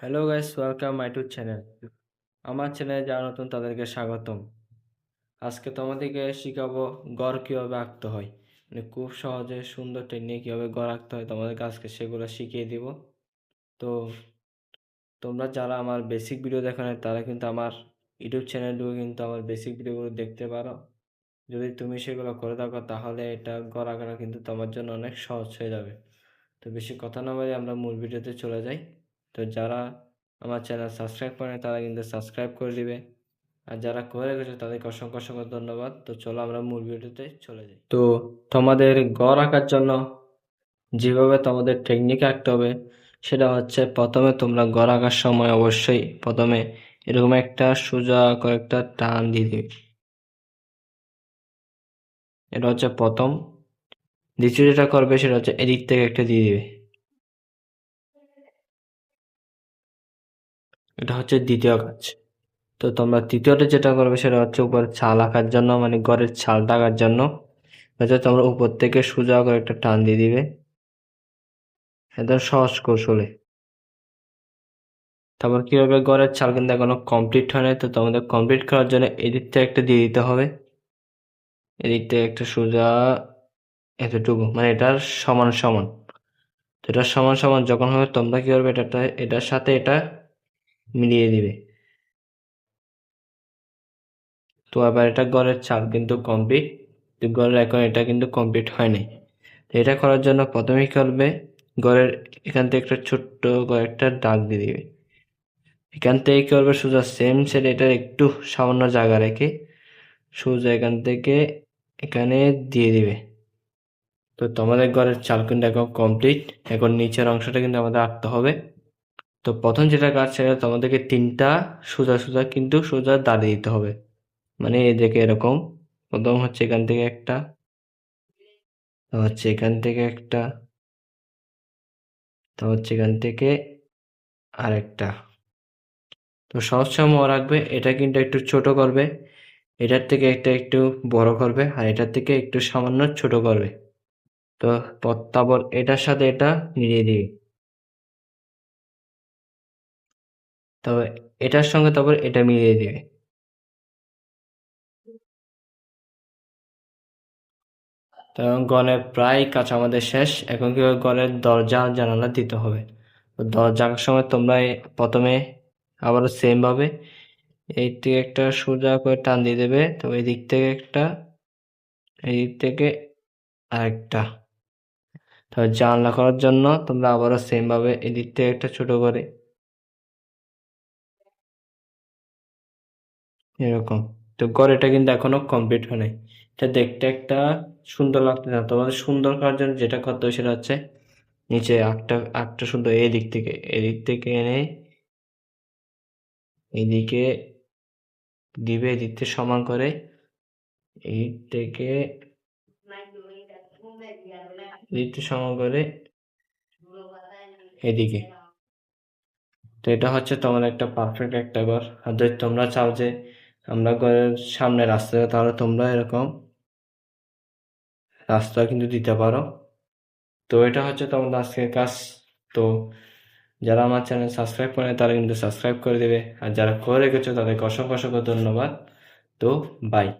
Hello guys welcome my to channel আমার চ্যানেলে যারা নতুন তাদেরকে স্বাগতম। আজকে তোমাদেরকে শেখাবো গড় কীভাবে আঁকতে হয়। মানে খুব সহজে সুন্দর টেকনিক কীভাবে গড় আঁকতে হয় তোমাদেরকে আজকে সেগুলো শিখিয়ে দিব। তো তোমরা যারা আমার বেসিক ভিডিও দেখো না তারা কিন্তু আমার ইউটিউব চ্যানেলগুলো কিন্তু আমার বেসিক ভিডিওগুলো দেখতে পারো। যদি তুমি সেগুলো করে থাকো, তাহলে এটা গড় আঁকাটা কিন্তু তোমার জন্য অনেক সহজ হয়ে যাবে। তো বেশি কথা না বলে আমরা মূল ভিডিওতে চলে যাই। তো যারা আমার চ্যানেল সাবস্ক্রাইব করে তারা কিন্তু সাবস্ক্রাইব করে দিবে। আর যারা করে গেছে, তাদেরকে অসংখ্য অসংখ্য ধন্যবাদ। তো চলো আমরা মূল ভিডিওতে চলে যাই। তো তোমাদের গড় আঁকার জন্য যেভাবে তোমাদের টেকনিক আঁকতে হবে, সেটা হচ্ছে প্রথমে তোমরা গড় আঁকার সময় অবশ্যই প্রথমে এরকম একটা সোজা কয়েকটা টান দিয়ে দিবে। এটা হচ্ছে প্রথম। দ্বিতীয় যেটা করবে, সেটা হচ্ছে এদিক থেকে একটা দিয়ে দিবে। এটা হচ্ছে দ্বিতীয় কাজ। তো তোমরা তৃতীয়টা যেটা করবে সেটা হচ্ছে উপর ছাল আঁকার জন্য মানে ঘরের ছাল টাকার জন্য। হচ্ছে তোমরা উপর থেকে সোজা করে একটা টান দিয়ে দিবে। একদম সহজ কৌশলে। তারপর কি হবে? ঘরের ছাল কিন্তু এখনও কমপ্লিট হয় নাই, তো তোমাদের কমপ্লিট করার জন্য এদিক থেকে একটা দিয়ে দিতে হবে। এদিক থেকে একটা সোজা এতটুকু মানে এটার সমান সমান। তো এটা সমান সমান যখন হবে তোমরা কি করবে? এটা এটার সাথে এটা মিলিয়ে দিবে। তো আবার এটা ঘরের চাল কিন্তু কমপ্লিট ঘরের এখন এটা কিন্তু কমপ্লিট হয়নি। তো এটা করার জন্য প্রথমে করবে? গড়ের এখান থেকে একটা ছোট্ট কয়েকটা দাগ দিয়ে দিবে। এখান থেকে কী করবে? সোজা সেম সেট এটার একটু সামান্য জায়গা রেখে সোজা এখান থেকে এখানে দিয়ে দিবে। তো তোমাদের ঘরের চাল কিন্তু এখন কমপ্লিট এখন নিচের অংশটা কিন্তু আমাদের আঁকতে হবে। তো প্রথম যেটা কাজ সেটা তোমাদেরকে তিনটা সোজা সোজা কিন্তু সোজা দাঁড়িয়ে দিতে হবে। মানে এদিকে এরকম। প্রথম হচ্ছে এখান থেকে একটা। তো হচ্ছে এখান থেকে একটা। তো হচ্ছে এখান থেকে আরেকটা। তো সহজ সময় রাখবে, এটা কিন্তু একটু ছোট করবে। এটার থেকে একটা একটু বড় করবে আর এটার থেকে একটু সামান্য ছোট করবে। তো তারপর এটার সাথে এটা মিলিয়ে দিবে। তবে এটার সঙ্গে তারপর এটা মিলিয়ে দিবে তো গণের প্রায় কাজ আমাদের শেষ। এখন কি গণের দরজা জানালা দিতে হবে। দরজার সময় তোমরা প্রথমে আবারও সেম ভাবে এই থেকে একটা সোজা করে টান দিয়ে দেবে। তো এই দিক থেকে একটা, এই দিক থেকে আরেকটা। তো জানলা করার জন্য তোমরা আবারও সেম ভাবে এই দিক থেকে একটা ছোট করে এরকম। তো এটা কিন্তু এখনও কমপ্লিট হয় নাই। এটা দেখতে একটা সুন্দর লাগতে না। তোমাদের সুন্দর করার জন্য যেটা করতে হবে সেটা হচ্ছে নিচে আটটা আটটা সুন্দর এই দিক থেকে, এদিক থেকে এনে এইদিকে দিবে, এদিক থেকে সমান করে এই থেকে এদিক থেকে সমান করে এদিকে। তো এটা হচ্ছে তোমার একটা পারফেক্ট একটা ঘর আর যদি তোমরা চাও যে আমরা সামনে রাস্তা, তাহলে তোমরা এরকম রাস্তা কিন্তু দিতে পারো। তো এটা হচ্ছে তোমাদের আজকের কাজ। তো যারা আমার চ্যানেল সাবস্ক্রাইব করে তারা কিন্তু সাবস্ক্রাইব করে দেবে। আর যারা করে রেখেছো, তাদেরকে অসংখ্য অসংখ্য ধন্যবাদ। তো বাই।